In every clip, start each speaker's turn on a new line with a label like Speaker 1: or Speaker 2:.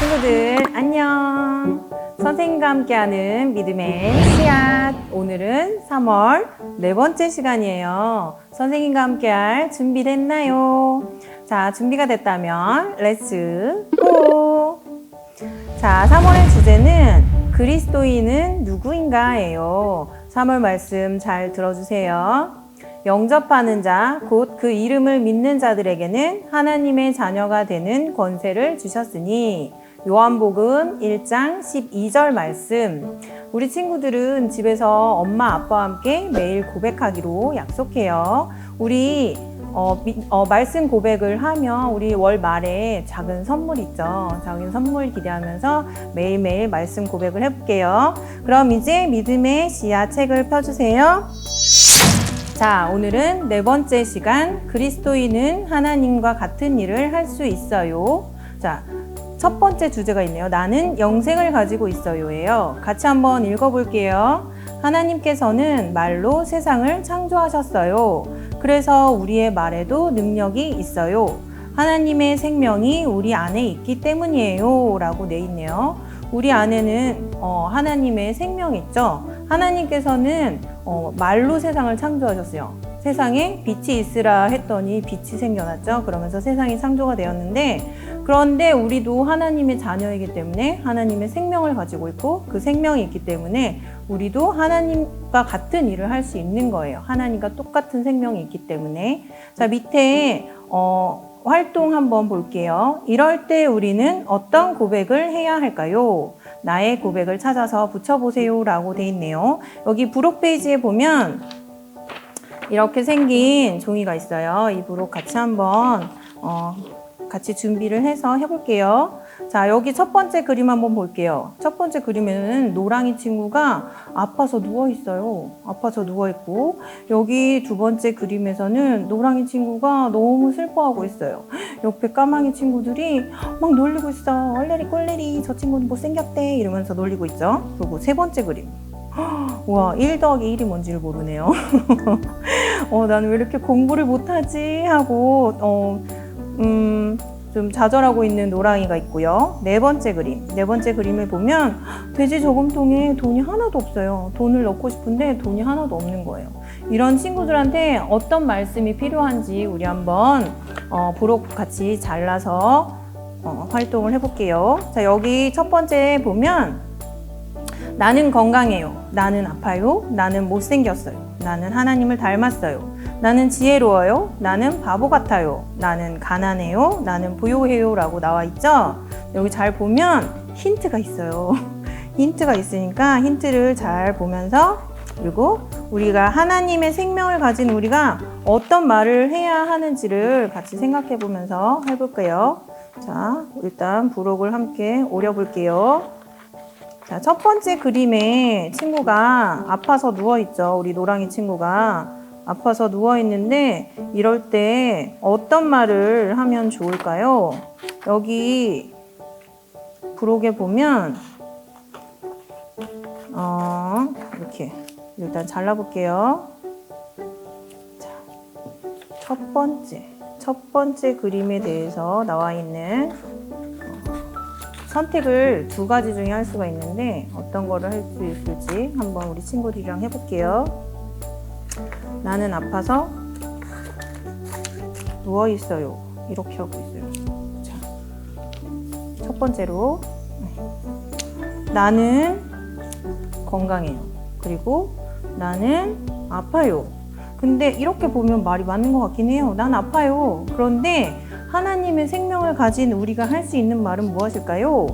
Speaker 1: 친구들 안녕. 선생님과 함께하는 믿음의 씨앗. 오늘은 3월 네 번째 시간이에요. 선생님과 함께할 준비됐나요? 자, 준비가 됐다면 렛츠 고! 자, 3월의 주제는 그리스도인은 누구인가예요. 3월 말씀 잘 들어주세요. 영접하는 자, 곧 그 이름을 믿는 자들에게는 하나님의 자녀가 되는 권세를 주셨으니 요한복음 1장 12절 말씀. 우리 친구들은 집에서 엄마 아빠와 함께 매일 고백하기로 약속해요. 우리 어, 미- 어, 말씀 고백을 하면 우리 월 말에 작은 선물 있죠. 작은 선물 기대하면서 매일매일 말씀 고백을 해볼게요. 그럼 이제 믿음의 씨앗 책을 펴주세요. 자, 오늘은 네 번째 시간 그리스도인은 하나님과 같은 일을 할 수 있어요. 자, 첫 번째 주제가 있네요. 나는 영생을 가지고 있어요예요. 같이 한번 읽어볼게요. 하나님께서는 말로 세상을 창조하셨어요. 그래서 우리의 말에도 능력이 있어요. 하나님의 생명이 우리 안에 있기 때문이에요. 라고 돼 있네요. 우리 안에는 어, 하나님의 생명이 있죠. 하나님께서는 어, 말로 세상을 창조하셨어요. 세상에 빛이 있으라 했더니 빛이 생겨났죠. 그러면서 세상이 창조가 되었는데 그런데 우리도 하나님의 자녀이기 때문에 하나님의 생명을 가지고 있고 그 생명이 있기 때문에 우리도 하나님과 같은 일을 할 수 있는 거예요. 하나님과 똑같은 생명이 있기 때문에 자 밑에 어, 활동 한번 볼게요. 이럴 때 우리는 어떤 고백을 해야 할까요? 나의 고백을 찾아서 붙여보세요 라고 돼 있네요. 여기 부록 페이지에 보면 이렇게 생긴 종이가 있어요. 이 부록 같이 한번 어, 같이 준비를 해서 해볼게요. 자, 여기 첫 번째 그림 한번 볼게요. 첫 번째 그림에는 노랑이 친구가 아파서 누워 있어요. 아파서 누워 있고 여기 두 번째 그림에서는 노랑이 친구가 너무 슬퍼하고 있어요. 옆에 까망이 친구들이 막 놀리고 있어. 얼레리 꼴레리 저 친구는 못생겼대 이러면서 놀리고 있죠. 그리고 세 번째 그림. 와, 1 더하기 1이 뭔지를 모르네요. 어, 나는 왜 이렇게 공부를 못하지? 하고, 어, 음, 좀 좌절하고 있는 노랑이가 있고요. 네 번째 그림. 네 번째 그림을 보면 돼지 저금통에 돈이 하나도 없어요. 돈을 넣고 싶은데 돈이 하나도 없는 거예요. 이런 친구들한테 어떤 말씀이 필요한지 우리 한번 어, 부록 같이 잘라서 어, 활동을 해볼게요. 자, 여기 첫 번째 보면 나는 건강해요. 나는 아파요. 나는 못생겼어요. 나는 하나님을 닮았어요. 나는 지혜로워요. 나는 바보 같아요. 나는 가난해요. 나는 부요해요. 라고 나와 있죠? 여기 잘 보면 힌트가 있어요. 힌트가 있으니까 힌트를 잘 보면서 그리고 우리가 하나님의 생명을 가진 우리가 어떤 말을 해야 하는지를 같이 생각해 보면서 해볼게요. 자, 일단 부록을 함께 오려볼게요. 자, 첫 번째 그림에 친구가 아파서 누워있죠. 우리 노랑이 친구가. 아파서 누워있는데, 이럴 때 어떤 말을 하면 좋을까요? 여기 부록에 보면, 어, 이렇게. 일단 잘라볼게요. 자, 첫 번째. 첫 번째 그림에 대해서 나와 있는 선택을 두 가지 중에 할 수가 있는데 어떤 거를 할 수 있을지 한번 우리 친구들이랑 해볼게요. 나는 아파서 누워 있어요. 이렇게 하고 있어요. 자, 첫 번째로 나는 건강해요. 그리고 나는 아파요. 근데 이렇게 보면 말이 맞는 것 같긴 해요. 난 아파요. 그런데 하나님의 생명을 가진 우리가 할 수 있는 말은 무엇일까요?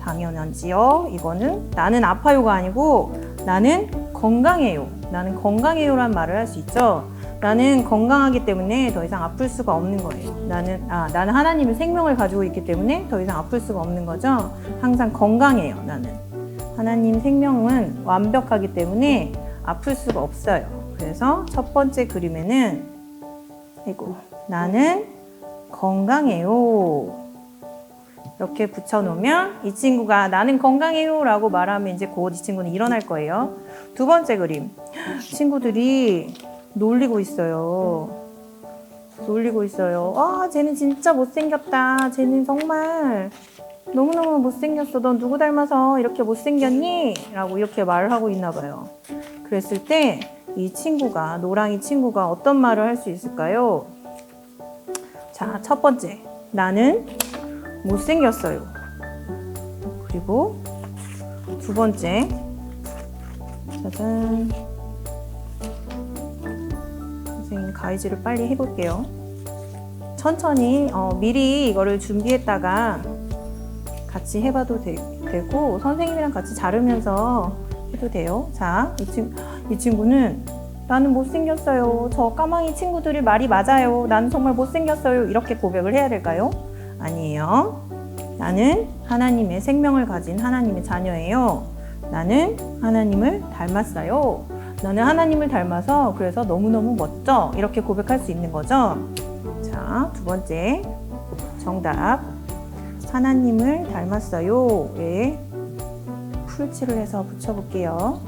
Speaker 1: 당연하지요. 이거는 나는 아파요가 아니고 나는 건강해요. 나는 건강해요란 말을 할 수 있죠. 나는 건강하기 때문에 더 이상 아플 수가 없는 거예요. 나는 아 나는 하나님의 생명을 가지고 있기 때문에 더 이상 아플 수가 없는 거죠. 항상 건강해요. 나는 하나님 생명은 완벽하기 때문에 아플 수가 없어요. 그래서 첫 번째 그림에는 이고 나는 건강해요. 이렇게 붙여놓으면 이 친구가 나는 건강해요 라고 말하면 이제 곧 이 친구는 일어날 거예요. 두 번째 그림. 친구들이 놀리고 있어요. 놀리고 있어요. 아, 쟤는 진짜 못생겼다. 쟤는 정말 너무너무 못생겼어. 넌 누구 닮아서 이렇게 못생겼니? 라고 이렇게 말을 하고 있나 봐요. 그랬을 때 이 친구가, 노랑이 친구가 어떤 말을 할 수 있을까요? 자, 첫 번째. 나는 못생겼어요. 그리고 두 번째. 짜잔. 선생님 가이즈를 빨리 해볼게요. 천천히 어, 미리 이거를 준비했다가 같이 해봐도 되, 고 선생님이랑 같이 자르면서 해도 돼요. 자, 이, 친, 이 친구는 나는 못생겼어요. 저 까망이 친구들이 말이 맞아요. 나는 정말 못생겼어요. 이렇게 고백을 해야 될까요? 아니에요. 나는 하나님의 생명을 가진 하나님의 자녀예요. 나는 하나님을 닮았어요. 나는 하나님을 닮아서 그래서 너무너무 멋져. 이렇게 고백할 수 있는 거죠. 자, 두 번째 정답. 하나님을 닮았어요. 에 풀칠을 해서 붙여볼게요.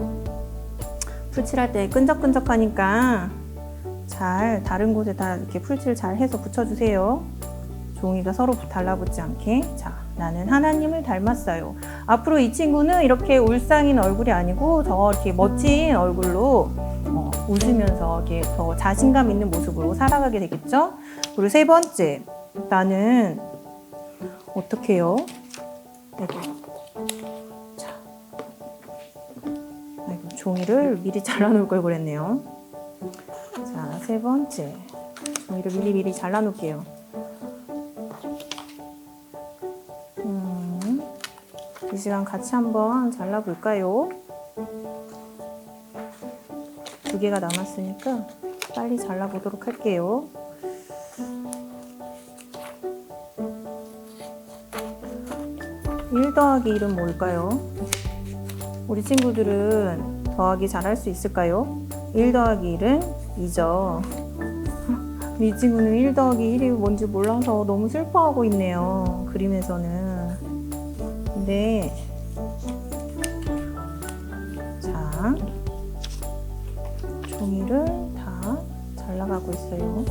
Speaker 1: 풀칠할 때 끈적끈적하니까 잘 다른 곳에다 이렇게 풀칠 잘 해서 붙여주세요. 종이가 서로 달라붙지 않게. 자, 나는 하나님을 닮았어요. 앞으로 이 친구는 이렇게 울상인 얼굴이 아니고 더 이렇게 멋진 얼굴로 어, 웃으면서 이렇게 더 자신감 있는 모습으로 살아가게 되겠죠? 그리고 세 번째, 나는 어떻게 해요? 종이를 미리 잘라놓을 걸 그랬네요. 자, 세 번째. 종이를 미리 미리 잘라놓을게요. 음, 이 시간 같이 한번 잘라볼까요? 두 개가 남았으니까 빨리 잘라보도록 할게요. 일 더하기 1은 뭘까요? 우리 친구들은 더하기 잘 할 수 있을까요? 1 더하기 1은 2죠. 이 친구는 1 더하기 1이 뭔지 몰라서 너무 슬퍼하고 있네요. 그림에서는. 근데, 자, 종이를 다 잘라가고 있어요.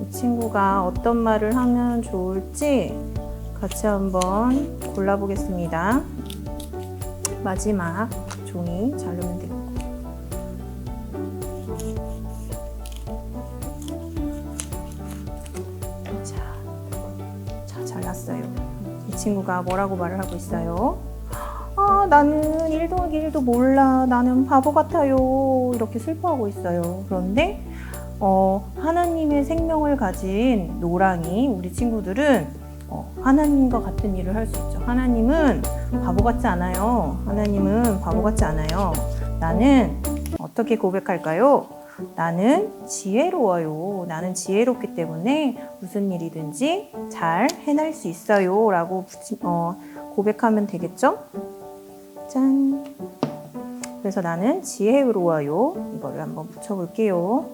Speaker 1: 이 친구가 어떤 말을 하면 좋을지 같이 한번 골라보겠습니다. 마지막 종이 자르면 되고. 자, 자, 잘랐어요. 이 친구가 뭐라고 말을 하고 있어요? 아, 나는 1 더하기 1도 몰라. 나는 바보 같아요. 이렇게 슬퍼하고 있어요. 그런데 어, 하나님의 생명을 가진 노랑이 우리 친구들은 어, 하나님과 같은 일을 할 수 있죠. 하나님은 바보 같지 않아요. 하나님은 바보 같지 않아요. 나는 어떻게 고백할까요? 나는 지혜로워요. 나는 지혜롭기 때문에 무슨 일이든지 잘 해낼 수 있어요. 라고 어, 고백하면 되겠죠? 짠. 그래서 나는 지혜로워요. 이거를 한번 붙여볼게요.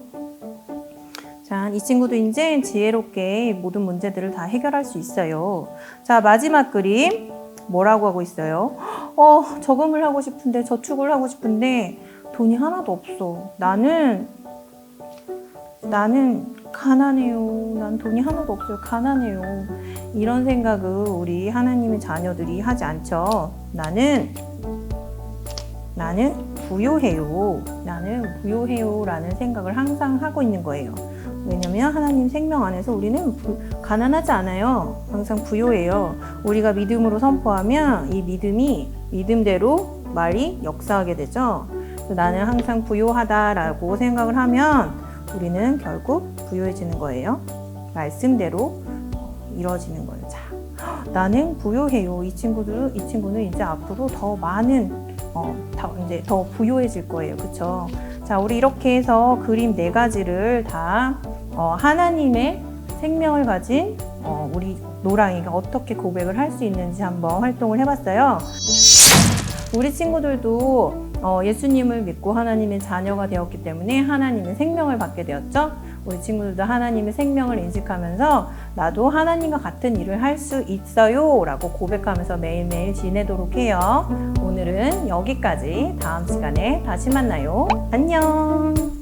Speaker 1: 자, 이 친구도 이제 지혜롭게 모든 문제들을 다 해결할 수 있어요. 자, 마지막 그림. 뭐라고 하고 있어요? 어, 저금을 하고 싶은데, 저축을 하고 싶은데, 돈이 하나도 없어. 나는, 나는 가난해요. 난 돈이 하나도 없어요. 가난해요. 이런 생각을 우리 하나님의 자녀들이 하지 않죠. 나는, 나는 부요해요. 나는 부요해요. 라는 생각을 항상 하고 있는 거예요. 왜냐면 하나님 생명 안에서 우리는 부, 가난하지 않아요. 항상 부요해요. 우리가 믿음으로 선포하면 이 믿음이 믿음대로 말이 역사하게 되죠. 나는 항상 부요하다라고 생각을 하면 우리는 결국 부요해지는 거예요. 말씀대로 이루어지는 거예요. 자, 나는 부요해요. 이 친구들, 이 친구는 이제 앞으로 더 많은 어, 더 이제 더 부요해질 거예요. 그렇죠? 자, 우리 이렇게 해서 그림 네 가지를 다 어, 하나님의 생명을 가진 어, 우리 노랑이가 어떻게 고백을 할 수 있는지 한번 활동을 해봤어요. 우리 친구들도 어, 예수님을 믿고 하나님의 자녀가 되었기 때문에 하나님의 생명을 받게 되었죠. 우리 친구들도 하나님의 생명을 인식하면서 나도 하나님과 같은 일을 할 수 있어요 라고 고백하면서 매일매일 지내도록 해요. 오늘은 여기까지 다음 시간에 다시 만나요. 안녕.